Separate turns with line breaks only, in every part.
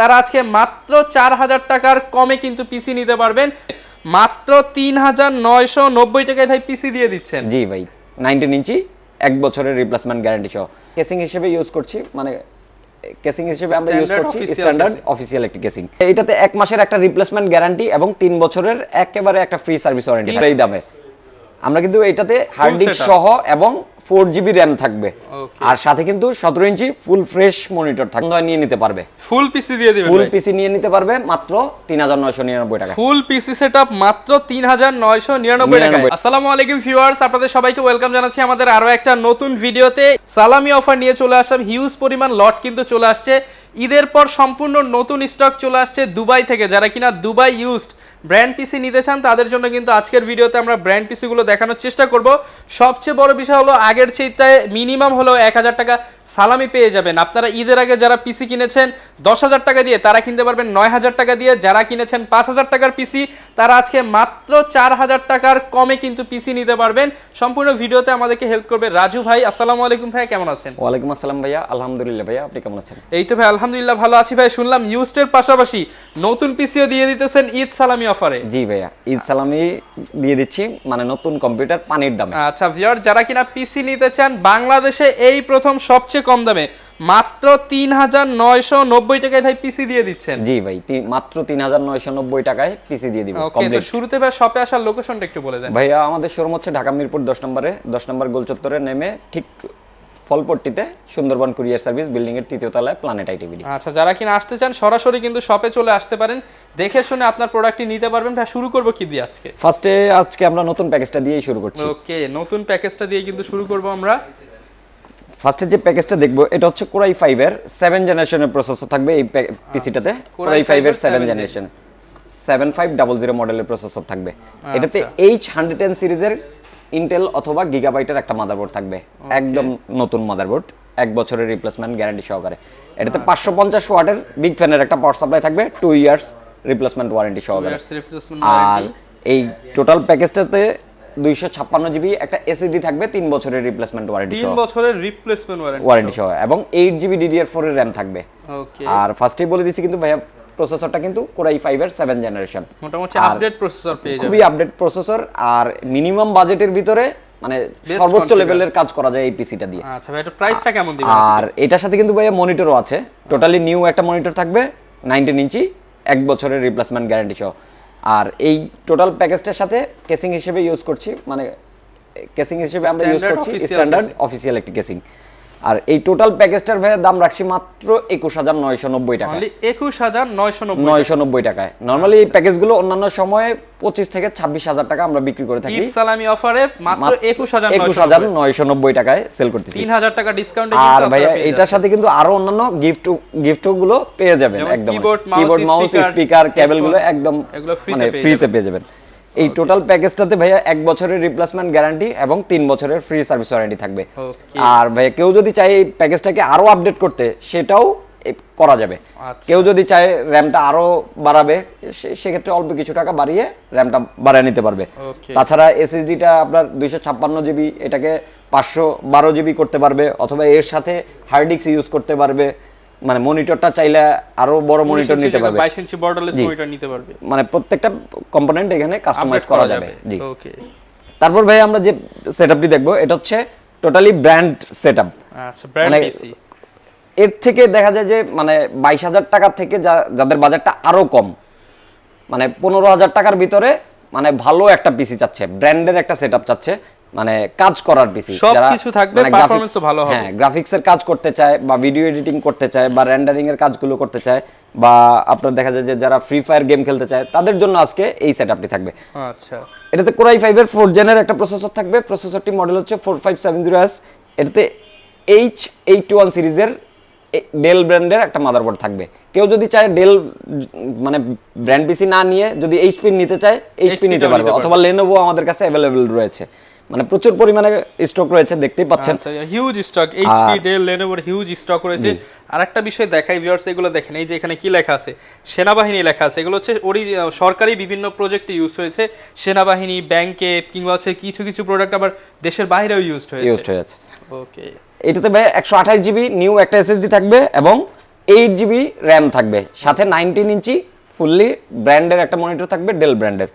তারা আজকে মাত্র চার হাজার টাকার কমে কিন্তু পিসি নিতে পারবেন। মাত্র তিন হাজার নয়শো নব্বই টাকায় ভাই পিসি দিয়ে দিচ্ছেন।
জি ভাই নাইনটিন ইঞ্চি এক বছরের রিপ্লেসমেন্ট গ্যারান্টি সহ। কেসিং হিসেবে ইউজ করছি মানে কেসিং হিসেবে আমরা ইউজ করছি স্ট্যান্ডার্ড। অফিসিয়াল একটি কেসিং এটাতে এক মাসের একটা রিপ্লেসমেন্ট গ্যারান্টি এবং তিন বছরের একেবারে একটা ফ্রি সার্ভিস ওয়ারেন্টি এই দামে। আমরা কিন্তু এটাতে হার্ড ডিস্ক সহ এবং ফোর জিবি র্যাম থাকবে। আর সাথে কিন্তু সতেরো ইঞ্চি ফুল ফ্রেশ মনিটর থাকবে। নিয়ে নিতে পারবে।
ফুল পিসি দিয়ে দিবেন
ফুল পিসি নিয়ে নিতে পারবে মাত্র তিন হাজার নয়শো নিরানব্বই টাকা
ফুল পিসি সেটআপ মাত্র তিন হাজার নয়শো নিরানব্বই টাকা
99
আসসালামু আলাইকুম ভিউয়ার্স আপনাদের সবাইকে ওয়েলকাম জানাচ্ছি আমাদের আরও একটা নতুন ভিডিওতে। সালামি অফার নিয়ে চলে আসলাম। হিউজ পরিমাণ লট কিন্তু চলে আসছে। ঈদের পর সম্পূর্ণ নতুন স্টক চলে আসছে দুবাই থেকে। যারা কিনা দুবাই ইউজড ব্র্যান্ড পিসি নিতে চান তাদের জন্য কিন্তু আজকের ভিডিওতে আমরা ব্র্যান্ড পিসিগুলো দেখানোর চেষ্টা করব। সবচেয়ে বড় বিষয় হলো আগের চেয়ে মিনিমাম হলো এক হাজার টাকা সালামি পেয়ে যাবেন। আপনারা ঈদের আগে যারা পিসি কিনেছেন দশ হাজার টাকা দিয়ে তারা কিনতে পারবেন নয় হাজার টাকা দিয়ে। যারা কিনেছেন পাঁচ হাজার টাকার পিসি তারা আজকে মাত্র চার হাজার টাকার কমে কিন্তু পিসি নিতে পারবেন। সম্পূর্ণ ভিডিওতে আমাদেরকে হেল্প করবে রাজু ভাই। আসসালামু আলাইকুম ভাই কেমন আছেন?
ওয়ালাইকুম আসসালাম ভাইয়া। আলহামদুলিল্লাহ ভাইয়া আপনি কেমন আছেন?
এই তো ভাই আলহামদুলিল্লাহ ভালো আছি ভাই। শুনলাম ইউস্টের পাশাপাশি নতুন পিসিও দিয়ে দিতেছেন ঈদ সালামি অফারে?
জি ভাইয়া ঈদ সালামি দিয়ে দিচ্ছি মানে নতুন কম্পিউটার পানির দামে।
আচ্ছা ভিউয়ার যারা কিনা পিসি নিতে চান বাংলাদেশে এই প্রথম সবচেয়ে কম দামে মাত্র তিন হাজার নয়শো নব্বই টাকায় ভাই পিসি দিয়ে দিচ্ছেন।
জি ভাই মাত্র তিন হাজার নয়শো নব্বই টাকায় পিসি দিয়ে দিব
শুরুতে ভাই শপে আসার লোকেশনটা একটু বলে দেন।
ভাইয়া আমাদের শোরুম হচ্ছে ঢাকা মিরপুর দশ নম্বরে দশ নম্বর গোল চত্বরে নেমে ঠিক ফলপট্টিতে সুন্দরবন কুরিয়ার সার্ভিস বিল্ডিং এর তৃতীয় তলায় প্ল্যানেট আইটিভিডি
আচ্ছা যারা কিনা আসতে চান সরাসরি কিন্তু শপে চলে আসতে পারেন। দেখে শুনে আপনার প্রোডাক্টটি নিতে পারবেন। ভাই শুরু করব কি দিয়ে আজকে?
ফার্স্টে আজকে আমরা নতুন প্যাকেজটা দিয়েই শুরু করছি।
ওকে নতুন প্যাকেজটা দিয়ে কিন্তু শুরু করব আমরা।
ফার্স্টে যে প্যাকেজটা দেখব এটা হচ্ছে কোরাই ফাইভ এর সেভেন জেনারেশনের প্রসেসর থাকবে এই পিসিটাতে কোরাই ফাইভ এর seven generation seven five double zero মডেলের প্রসেসর থাকবে। এটাতে এইচ হান্ড্রেড টেন সিরিজের ইন্টেল অথবা গিগাবাইটের একটা মাদারবোর্ড থাকবে। একদম নতুন মাদারবোর্ড এক বছরের রিপ্লেসমেন্ট গ্যারান্টি সহকারে। এটাতে পাঁচশো পঞ্চাশ ওয়াটের বিগ ফ্যানের একটা পাওয়ার সাপ্লাই থাকবে টু ইয়ার্স রিপ্লেসমেন্ট ওয়ারেন্টি সহকারে। আর এই টোটাল প্যাকেজটাতে দুইশো ছাপ্পান্ন জিবি একটা এসএসডি থাকবে তিন বছরের রিপ্লেসমেন্ট ওয়ারেন্টি
তিন বছরের রিপ্লেসমেন্ট ওয়ারেন্টি
সহ। এবং এইট জিবি ডিডিআর ফোর এর র্যাম থাকবে। আর ফার্স্টেই বলে দিচ্ছি কিন্তু ভাইয়া প্রসেসরটা কিন্তু কোরাই ফাইভ এর সেভেন জেনারেশন
মোটামুটি আপডেট প্রসেসর পেয়ে যাবেন।
খুবই আপডেট প্রসেসর আর মিনিমাম বাজেটের ভিতরে মানে সর্বোচ্চ লেভেলের কাজ করা যায় এই পিসিটা দিয়ে।
আচ্ছা ভাই এটা প্রাইসটা কেমন দিবেন?
আর এটার সাথে কিন্তু ভাইয়া মনিটরও আছে। টোটালি নিউ একটা মনিটর থাকবে নাইনটিন ইঞ্চি এক বছরের রিপ্লেসমেন্ট গ্যারান্টি সহ। আর এই টোটাল প্যাকেজটার সাথে কেসিং হিসেবে ইউজ করছি মানে কেসিং হিসেবে আমরা ইউজ করছি স্ট্যান্ডার্ড অফিসিয়াল একটি কেসিং আর এই টোটাল প্যাকেজটার ভাইয়া দাম রাখছি মাত্র একুশ হাজার নয়শো নব্বই টাকা
একুশ হাজার নয়শো নব্বই
নয়শো নব্বই টাকায়। নর্মালি এই প্যাকেজগুলো অন্যান্য সময়ে পঁচিশ থেকে ছাব্বিশ হাজার টাকা আমরা বিক্রি করে থাকি।
সালামি অফারে মাত্র একুশ হাজার
একুশ হাজার নয়শো নব্বই টাকায় সেল করতেছি।
তিন হাজার টাকা ডিসকাউন্টে
আর ভাইয়া এটার সাথে কিন্তু আরও অন্যান্য গিফট গিফটগুলো পেয়ে যাবেন একদম। কিবোর্ড মাউস স্পিকার
কেবলগুলো
একদম মানে ফ্রিতে পেয়ে যাবেন। এই টোটাল প্যাকেজটাতে ভাইয়া এক বছরের রিপ্লেসমেন্ট গ্যারান্টি এবং তিন বছরের ফ্রি সার্ভিস ওয়ারেন্টি থাকবে। আর ভাইয়া কেউ যদি চায় এই প্যাকেজটাকে আরও আপডেট করতে সেটাও করা যাবে।
আচ্ছা।
কেউ যদি চায় র্যামটা আরও বাড়াবে সেক্ষেত্রে অল্প কিছু টাকা বাড়িয়ে র্যামটা বাড়িয়ে নিতে পারবে. তাছাড়া এসএসডিটা আপনার দুইশো ছাপ্পান্ন জিবি এটাকে পাঁচশো বারো জিবি করতে পারবে অথবা এর সাথে হার্ড ডিস্ক ইউজ করতে পারবে। মানে মনিটরটা চাইলে আরও বড় মনিটর নিতে পারবে।
বাইশ ইঞ্চি বর্ডারলেস মনিটর নিতে পারবে।
মানে প্রত্যেকটা কম্পোনেন্ট এখানে কাস্টমাইজ করা যাবে। জি।
ওকে
তারপর ভাই আমরা যে সেটআপটি দেখব এটা হচ্ছে টোটালি ব্র্যান্ড সেটআপ
আচ্ছা ব্র্যান্ড
মানে
পিসি
এর থেকে দেখা যায় যে মানে বাইশ হাজার টাকা থেকে যাদের বাজারটা আরও কম মানে পনেরো হাজার টাকার ভিতরে মানে ভালো একটা পিসি চাচ্ছে ব্র্যান্ডের একটা সেটআপ চাচ্ছে। মানে কাজ করার পিসি
সবকিছু থাকবে, performance ও ভালো হবে।
হ্যাঁ গ্রাফিক্সের কাজ করতে চায় বা ভিডিও এডিটিং করতে চায় বা রেন্ডারিং এর কাজগুলো করতে চায় বা আপনার দেখা যায় যে যারা ফ্রি ফায়ার গেম খেলতে চায় তাদের জন্য আজকে এই সেটআপটি থাকবে।
আচ্ছা।
এটাতে কোরাই ফাইভের ফোর জেনের একটা প্রসেসর থাকবে। প্রসেসরটি মডেল হচ্ছে four five seven zero S এটাতে এইচ এইট ওয়ান সিরিজের ডেল ব্র্যান্ডের একটা মাদারবোর্ড থাকবে। কেউ যদি চায় ডেল মানে ব্র্যান্ড পিসি না নিয়ে যদি এইচপি নিতে চায় এইচপি
HP
নিতে পারবে অথবা লেনোভো আমাদের কাছে অ্যাভেলেবেল রয়েছে। মানে প্রচুর পরিমাণে স্টক রয়েছে দেখতেই পাচ্ছেন।
হিউজ স্টক এইচপি ডেল লেনোভোর হিউজ স্টক রয়েছে। আর একটা বিষয় দেখাই ভিউয়ার্স এগুলো দেখেন এই যে এখানে কি লেখা আছে? সেনাবাহিনী লেখা আছে এগুলো হচ্ছে ওরি সরকারি বিভিন্ন প্রজেক্টে ইউজ হয়েছে। সেনাবাহিনী ব্যাংকে কিংবা হচ্ছে কিছু কিছু প্রোডাক্ট আবার দেশের বাইরেও
ইউজ
হয়েছে।
হয়ে যাচ্ছে
ওকে
এটাতে ভাই একশো আঠাশ জিবি নিউ একটা এসএসডি থাকবে এবং এইট জিবি র্যাম থাকবে। সাথে নাইনটিন ইঞ্চি ফুললি ব্র্যান্ডের একটা মনিটর থাকবে ডেল ব্র্যান্ডের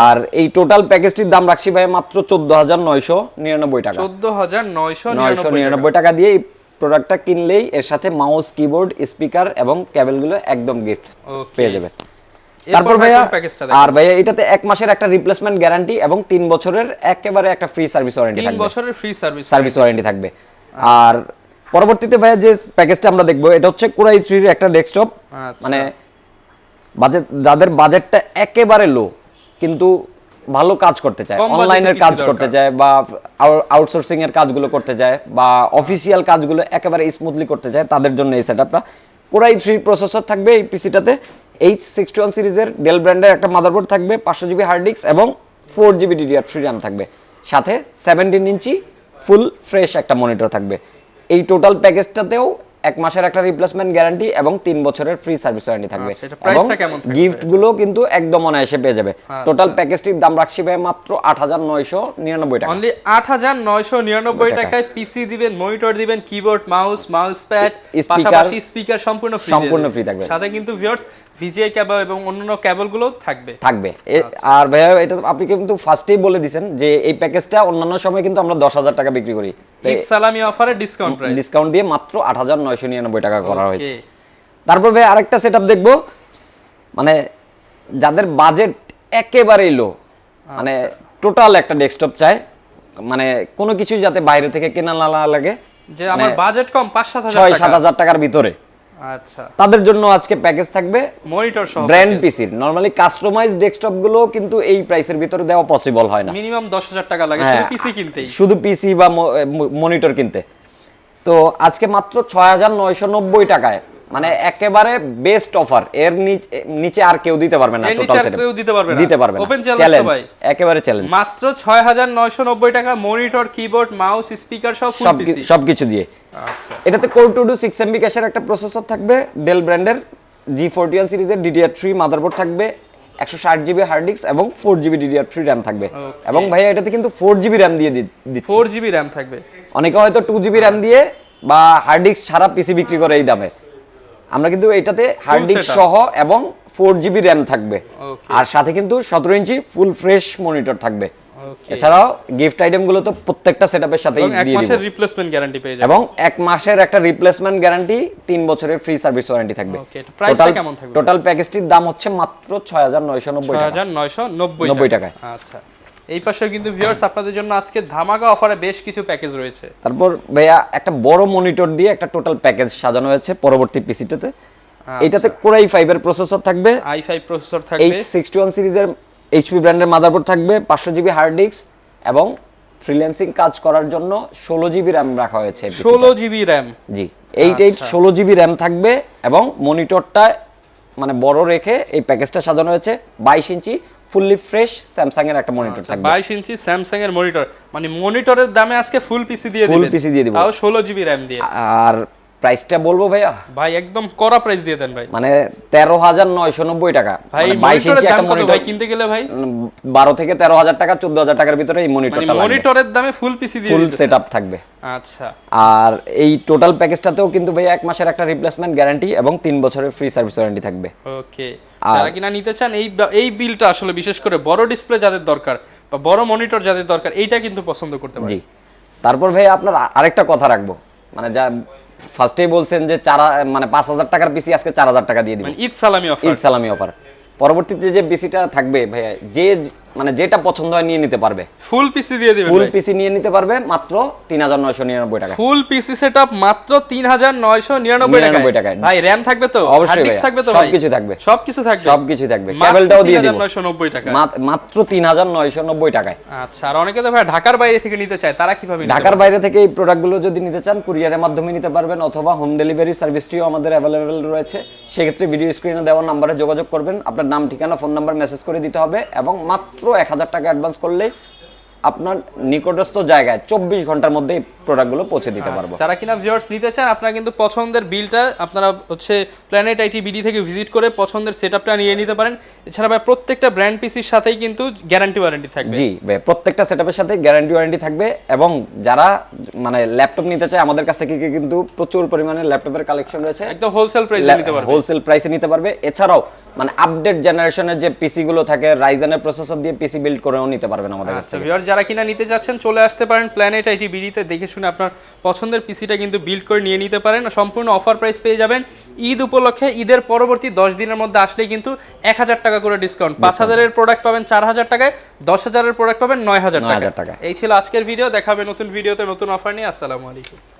আর এই টোটাল প্যাকেজটির দাম রাখছি ভাই মাত্র চোদ্দ হাজার নয়শো নিরানব্বই টাকা।
চোদ্দ হাজার নয়শো
নয়শো নিরানব্বই টাকা দিয়ে এই প্রোডাক্টটা কিনলেই এর সাথে মাউস কিবোর্ড স্পিকার এবং ক্যাবেলগুলো একদম গিফট পেয়ে যাবে। তারপর ভাইয়া আর ভাইয়া এটাতে এক মাসের একটা রিপ্লেসমেন্ট গ্যারান্টি এবং তিন বছরের একেবারে একটা ফ্রি সার্ভিস ওয়ারেন্টি
তিন
থাকবে।
বছরের ফ্রি সার্ভিস
সার্ভিস ওয়ারেন্টি থাকবে। আর পরবর্তীতে ভাইয়া যে প্যাকেজটা আমরা দেখব এটা হচ্ছে কোরাই থ্রির একটা ডেস্কটপ
আচ্ছা।
মানে বাজেট যাদের বাজেটটা একেবারে লো কিন্তু ভালো কাজ করতে চায় অনলাইনের কাজ করতে চায় বা আউটসোর্সিং এর কাজগুলো করতে চায় বা অফিসিয়াল কাজগুলো একেবারে স্মুথলি করতে চায় তাদের জন্য এই সেটআপটা কোরাই থ্রি প্রসেসর থাকবে এই পিসিটাতে এইচ সিক্সটি ওয়ান সিরিজের ডেল ব্র্যান্ডের একটা মাদারবোর্ড থাকবে পাঁচশো জিবি হার্ড ডিস্ক এবং four GB DDR three RAM থাকবে। সাথে সেভেন্টিন ইঞ্চি ফুল ফ্রেশ একটা মনিটর থাকবে। এই টোটাল প্যাকেজটাতেও এক মাসের একটা রিপ্লেসমেন্ট গ্যারান্টি এবং তিন বছরের ফ্রি সার্ভিস ওয়ারেন্টি থাকবে।
আচ্ছা,
এবং? গিফটগুলো কিন্তু একদম অনায়াসে পেয়ে যাবে। টোটাল প্যাকেজটির দাম রাখছি ভাই মাত্র আট হাজার নয়শো নিরানব্বই টাকা।
অনলি আট হাজার নয়শো নিরানব্বই টাকায় পিসি দিবেন মনিটর দিবেন কিবোর্ড মাউস মাউস প্যাড পাশাপাশি স্পিকার সম্পূর্ণ
সম্পূর্ণ
ফ্রি
থাকবে।
সাথে কিন্তু ভিউয়ার্স ভিজিএ কেবল এবং অন্যান্য কেবলগুলো থাকবে।
থাকবে আর ভাইয়া এটা আপনি কিন্তু ফার্স্টেই বলে দিছেন যে এই প্যাকেজটা অন্যান্য সময় কিন্তু আমরা দশ হাজার টাকা বিক্রি করি।
ঈদ সালামি অফারে ডিসকাউন্ট প্রাইস
ডিসকাউন্ট দিয়ে মাত্র আট হাজার নয়শো নিরানব্বই টাকা করা হয়েছে। তারপর ভাই আরেকটা সেট আপ দেখব। মানে যাদের বাজেট একেবারেই লো মানে টোটাল একটা ডেস্কটপ চায় মানে কোনো কিছু যাতে বাইরে থেকে কেনা না লাগে
যে আমার বাজেট কম পাঁচ সাত হাজার
মানে ছয় সাত হাজার টাকার ভিতরে।
আচ্ছা।
তাদের জন্য আজকে প্যাকেজ থাকবে
মনিটর সহ
ব্র্যান্ড পিসির নরমালি কাস্টমাইজ ডেস্কটপগুলো কিন্তু এই প্রাইসের ভিতরে দেওয়া পসিবল হয় না।
মিনিমাম দশ হাজার টাকা লাগে
হ্যাঁ।
শুধু পিসি কিনতেই।
শুধু পিসি বা মনিটর কিনতে। তো আজকে মাত্র ছয় হাজার নয়শো নব্বই টাকায় মানে একেবারে বেস্ট অফার এর নিচে আর কেউ দিতে পারবে না টোটাল সেটআপ
কেউ দিতে পারবে না।
দিতে পারবে না।
Open
চ্যালেঞ্জ
ভাই।
একেবারে চ্যালেঞ্জ
মাত্র ছয় হাজার নয়শো নব্বই টাকা মনিটর কিবোর্ড মাউস স্পিকার সহ ফুল
সব
পিসি
সবকিছু দিয়ে।
আচ্ছা।
এটাতে core two duo six MB ক্যাশের একটা প্রসেসর থাকবে ডেল ব্র্যান্ডের জি ফোরটি ওয়ান সিরিজের ডিডিআর থ্রি মাদারবোর্ড থাকবে একশো ষাট জিবি হার্ড ডিস্ক এবং four GB DDR three RAM থাকবে। এবং ভাইয়া এটাতে কিন্তু ফোর জিবি র্যাম দিয়ে দিচ্ছে।
ফোর জিবি র্যাম থাকবে।
অনেকে হয়তো টু জিবি র্যাম দিয়ে বা হার্ড ডিস্ক ছাড়া পিসি বিক্রি করে এই দামে। আমরা কিন্তু এটাতে হার্ড ডিস্ক সহ এবং ফোর জিবি র্যাম থাকবে। আর সাথে কিন্তু সতেরো ইঞ্চি ফুল ফ্রেশ মনিটর থাকবে। এছাড়াও গিফট আইটেমগুলো তো প্রত্যেকটা সেটআপের সাথেই দিয়ে দিব।
মাসের রিপ্লেসমেন্ট গ্যারান্টি পেয়ে যাবে
এবং এক মাসের একটা রিপ্লেসমেন্ট গ্যারান্টি তিন বছরের ফ্রি সার্ভিস ওয়ারেন্টি থাকবে।
Price কেমন থাকবে?
টোটাল প্যাকেজটির দাম হচ্ছে মাত্র ছয় হাজার নয়শো নব্বই টাকা।
নব্বই
টাকায়।
আচ্ছা। এই পাশেও কিন্তু ভিউয়ার্স আপনাদের জন্য আজকে ধামাকা অফারে বেশ কিছু প্যাকেজ রয়েছে
তারপর ভাইয়া একটা বড় মনিটর দিয়ে একটা টোটাল প্যাকেজ সাজানো হয়েছে পরবর্তী পিসিটাতে
আচ্ছা।
এটাতে কোরাই ফাইভের প্রসেসর থাকবে
আই ফাইভ প্রসেসর থাকবে
এইচ সিক্সটি ওয়ান সিরিজের এইচপি ব্র্যান্ডের মাদারবোর্ড থাকবে পাঁচশো জিবি হার্ড ডিস্ক এবং ফ্রিল্যান্সিং কাজ করার জন্য ষোলো জিবি র্যাম রাখা হয়েছে এই PC তে।
ষোলো GB RAM
G eight eight
আচ্ছা।
ষোলো জিবি র্যাম থাকবে এবং মনিটরটা মানে বড় রেখে এই প্যাকেজটা সাজানো হয়েছে। বাইশ ইঞ্চি ফুললি ফ্রেশ স্যামসাং এর একটা মনিটর থাকবে।
বাইশ ইঞ্চি স্যামসাং এর মনিটর মানে মনিটরের দামে আজকে ফুল পিসি দিয়ে দিবেন।
ফুল পিসি দিয়ে দিব।
তাও ষোলো জিবি র্যাম দিয়ে।
আর প্রাইসটা বলব ভাইয়া?
ভাই একদম কড়া প্রাইস দিয়ে দেন ভাই।
মানে তেরো হাজার নয়শো নব্বই টাকা।
ভাই
মানে বাইশ ইঞ্চি একটা মনিটর
ভাই কিনতে গেলে ভাই?
বারো থেকে তেরো হাজার টাকা চোদ্দ হাজার টাকার ভিতরে এই
মানে
মনিটরটা লাগবে।
মনিটরের দামে ফুল পিসি দিয়ে
ফুল। সেট থাকবে।
আচ্ছা।
আর এই টোটাল প্যাকেজটাতেও কিন্তু ভাইয়া এক মাসের একটা রিপ্লেসমেন্ট গ্যারান্টি এবং তিন বছরের ফ্রি সার্ভিস ওয়ারেন্টি থাকবে।
ওকে। যারা কিনা নিতে চান এই এই বিলটা আসলে বিশেষ করে বড় ডিসপ্লে যাদের দরকার বা বড় মনিটর যাদের দরকার এইটা কিন্তু পছন্দ করতে পারে
জি। তারপর ভাই আপনার আরেকটা কথা রাখব। মানে যা ফার্স্টেই বলছেন যে চারা মানে পাঁচ হাজার টাকার পিসি আজকে চার হাজার টাকা দিয়ে দিব।
মানে ঈদ সালামি অফার
ঈদ সালামি অফার পরবর্তীতে যে বিসিটা থাকবে ভাইয়া যে মানে যেটা পছন্দ হয় নিয়ে নিতে পারবে।
ফুল পিসি দিয়ে দিবেন
ফুল পিসি নিয়ে নিতে পারবে মাত্র তিন হাজার নয়শো নিরানব্বই টাকা
ফুল পিসি সেটআপ মাত্র তিন হাজার নয়শো নিরানব্বই
99
টাকায়
টাকায়।
ভাই র্যাম থাকবে তো?
অবশ্যই
থাকবে তো
সবকিছু থাকবে।
সবকিছু থাকবে?
সবকিছু থাকবে।
মাত্র
ক্যাবেলটাও দিয়ে দিব।
3990 টাকা
মাত্র তিন হাজার নয়শো নব্বই টাকায়।
আচ্ছা আর অনেকে তো ভাই ঢাকার বাইরে থেকে নিতে চায় তারা কীভাবে
ঢাকার বাইরে থেকে এই প্রোডাক্টগুলো যদি নিতে চান কুরিয়ারের মাধ্যমে নিতে পারবেন অথবা হোম ডেলিভারি সার্ভিসটিও আমাদের অ্যাভেলেবেল রয়েছে। সেক্ষেত্রে ভিডিও স্ক্রিনে দেওয়া নাম্বারে যোগাযোগ করবেন। আপনার নাম ঠিকানা ফোন নাম্বার মেসেজ করে দিতে হবে এবং মাত্র এক হাজার টাকা অ্যাডভান্স করলে আপনার নিকটস্থ জায়গায় চব্বিশ ঘণ্টার মধ্যেই প্রোডাক্টগুলো পৌঁছে দিতে পারব।
যারা কিনা ভিউয়ার্স নিতে চান আপনারা কিন্তু পছন্দের বিলটা আপনারা হচ্ছে প্ল্যানেট আইটি বিডি থেকে ভিজিট করে পছন্দের সেটআপটা নিয়ে নিতে পারেন। এছাড়া ভাই প্রত্যেকটা ব্র্যান্ড পিসির সাথেই কিন্তু গ্যারান্টি ওয়ারেন্টি থাকবে।
জি ভাই, প্রত্যেকটা সেটআপের সাথে গ্যারান্টি ওয়ারেন্টি থাকবে এবং যারা মানে ল্যাপটপ নিতে চায় আমাদের কাছ থেকে কিন্তু প্রচুর পরিমাণে ল্যাপটপের কালেকশন রয়েছে।
একদম হোলসেল প্রাইসে নিতে পারবে।
হোলসেল প্রাইসে নিতে পারবে। এছাড়াও মানে আপডেট জেনারেশনের যে পিসি গুলো থাকে রাইজেনের প্রসেসর দিয়ে পিসি বিল্ড করেও নিতে পারবেন আমাদের কাছ
আচ্ছা
থেকে।
ভিউয়ার যারা কিনা নিতে যাচ্ছেন চলে আসতে পারেন প্ল্যানেট আইটি বিডিতে দেখে শুনে আপনার পছন্দের পিসিটা কিন্তু বিল্ড করে নিয়ে নিতে পারেন। সম্পূর্ণ অফার প্রাইস পেয়ে যাবেন। ঈদ উপলক্ষে ঈদের পরবর্তী দশ দিনের মধ্যে আসলেই কিন্তু এক হাজার টাকা করে ডিসকাউন্ট পাঁচ হাজারের প্রোডাক্ট পাবেন চার হাজার টাকায় দশ হাজারের প্রোডাক্ট পাবেন নয় হাজার
9,000
টাকা
টাকা।
এই ছিল আজকের ভিডিও দেখাবে নতুন ভিডিওতে নতুন অফার নিয়ে। আসসালামু আলাইকুম।